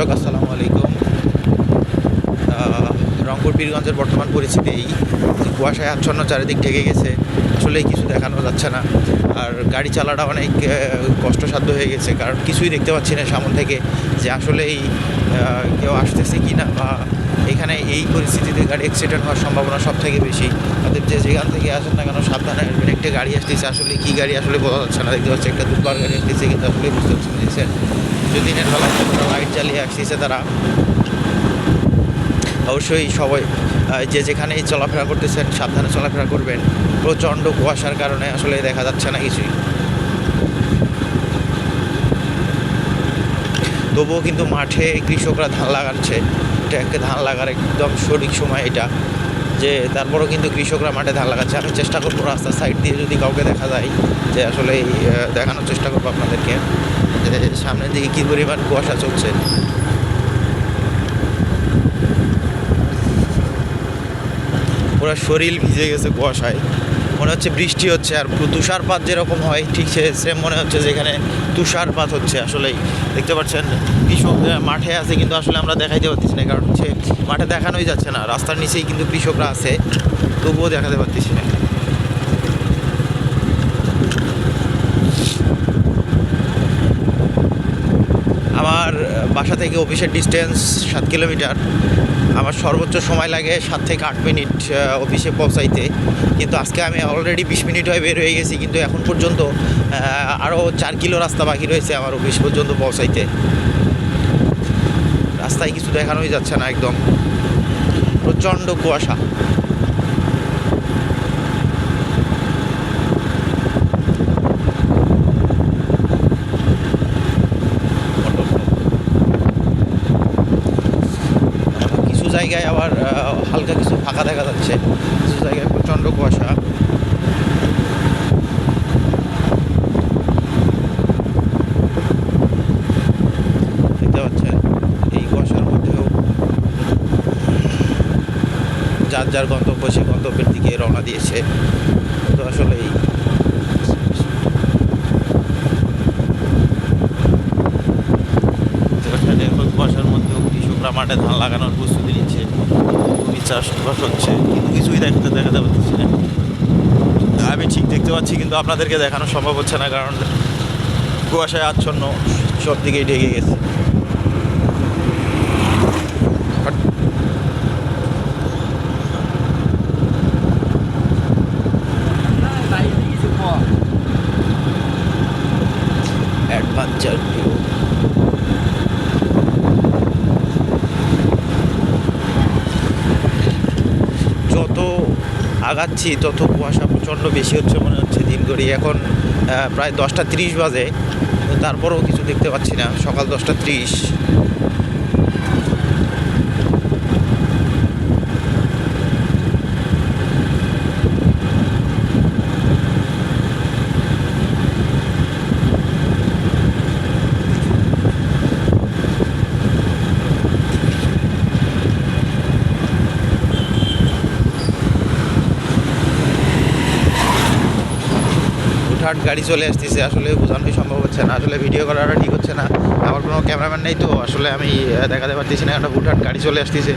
দর্শক, আসসালামু আলাইকুম। রংপুর, পীরগঞ্জের বর্তমান পরিস্থিতি এই কুয়াশায় আচ্ছন্ন চারিদিক ঢেকে গেছে আসলে কিছু দেখানো যাচ্ছে না। আর গাড়ি চালাটা অনেক কষ্টসাধ্য হয়ে গেছে, কারণ কিছুই দেখতে পাচ্ছি না সামন থেকে যে আসলে এই কেউ আসতেছে কি না বা এখানে এই পরিস্থিতিতে গাড়ি অ্যাক্সিডেন্ট হওয়ার সম্ভাবনা সব থেকে বেশি। তাদের যে যেখান থেকে আসেন না কেন, সাবধানে আসবেন। একটা গাড়ি আসতেছে, আসলে কি গাড়ি আসলে বোঝা যাচ্ছে না। দেখতে পাচ্ছি একটা দুর্বার গাড়ি আসতেছে, কিন্তু আসলে বুঝতে পারছি যদি দিনের বেলা লাইট জ্বালিয়ে আসতেছে তারা। অবশ্যই সবাই যে যেখানেই চলাফেরা করতেছেন, সাবধানে চলাফেরা করবেন। প্রচণ্ড কুয়াশার কারণে আসলে দেখা যাচ্ছে না কিছুই। তবুও কিন্তু মাঠে কৃষকরা ধান লাগাচ্ছে এটা ধান লাগার একদম সঠিক সময় এটা। যে তারপরও কিন্তু কৃষকরা মাঠে ধান লাগাচ্ছে। আমি চেষ্টা করব রাস্তার সাইড দিয়ে যদি কাউকে দেখা যায় যে আসলে দেখানোর চেষ্টা করব আপনাদেরকে। সামনের দিকে কী পরিমাণ কুয়াশা চলছে? পুরো শরীর ভিজে গেছে কুয়াশায়। মনে হচ্ছে বৃষ্টি হচ্ছে আর তুষারপাত যেরকম হয়, ঠিক সে সেম মনে হচ্ছে যেখানে তুষারপাত হচ্ছে আসলেই। দেখতে পাচ্ছেন, কৃষক মাঠে আছে কিন্তু আসলে আমরা দেখাইতে পারতেছি না, কারণ হচ্ছে মাঠে দেখানোই যাচ্ছে না। রাস্তার নিচেই কিন্তু কৃষকরা আছে, তবুও দেখাতে পারতেছি না আমার আহ, বাসা থেকে অফিসের ডিস্টেন্স সাত কিলোমিটার আমার সর্বোচ্চ সময় লাগে সাত থেকে আট মিনিট অফিসে পৌঁছাইতে। কিন্তু আজকে আমি অলরেডি বিশ মিনিট হয়ে বের হয়ে গেছি, কিন্তু এখন পর্যন্ত আরও চার কিলো রাস্তা বাকি রয়েছে আমার অফিস পর্যন্ত পৌঁছাইতে। রাস্তায় কিছু দেখানোই যাচ্ছে না একদম। প্রচণ্ড কুয়াশা। জায়গায় আবার হালকা কিছু ফাঁকা দেখা যাচ্ছে। কিছু জায়গায় প্রচণ্ড কুয়াশা। দেখতে পাচ্ছেন, এই কুয়াশার মধ্যেও যার যার গন্তব্য, সে গন্তব্যের দিকে রওনা দিয়েছে। তো আসলে দেখতে পাচ্ছেন এখন কুয়াশার মধ্যেও কৃষকরা মাঠে ধান লাগানোর প্রস্তুতি নিচ্ছে। জমি চাষবাস হচ্ছে, কিন্তু কিছুই দেখতে দেখাতে পারতেছি না। আমি ঠিক দেখতে পাচ্ছি, কিন্তু আপনাদেরকে দেখানো সম্ভব হচ্ছে না, কারণ কুয়াশায় আচ্ছন্ন সব দিকেই ঢেকে গেছে। আগাচ্ছি, তত কুয়াশা প্রচণ্ড বেশি হচ্ছে মনে হচ্ছে দিন করি এখন প্রায় দশটা তিরিশ বাজে, তারপরেও কিছু দেখতে পাচ্ছি না, সকাল দশটা ত্রিশ। হুটহাট গাড়ি চলে আসতেছে, আসলে বোঝানোই সম্ভব হচ্ছে না। আসলে ভিডিও করাটা ঠিক হচ্ছে না। আমার কোনো ক্যামেরাম্যান নেই তো, আসলে আমি দেখাতে পারতেছি না, একটা হুটহাট গাড়ি চলে আসতেছে।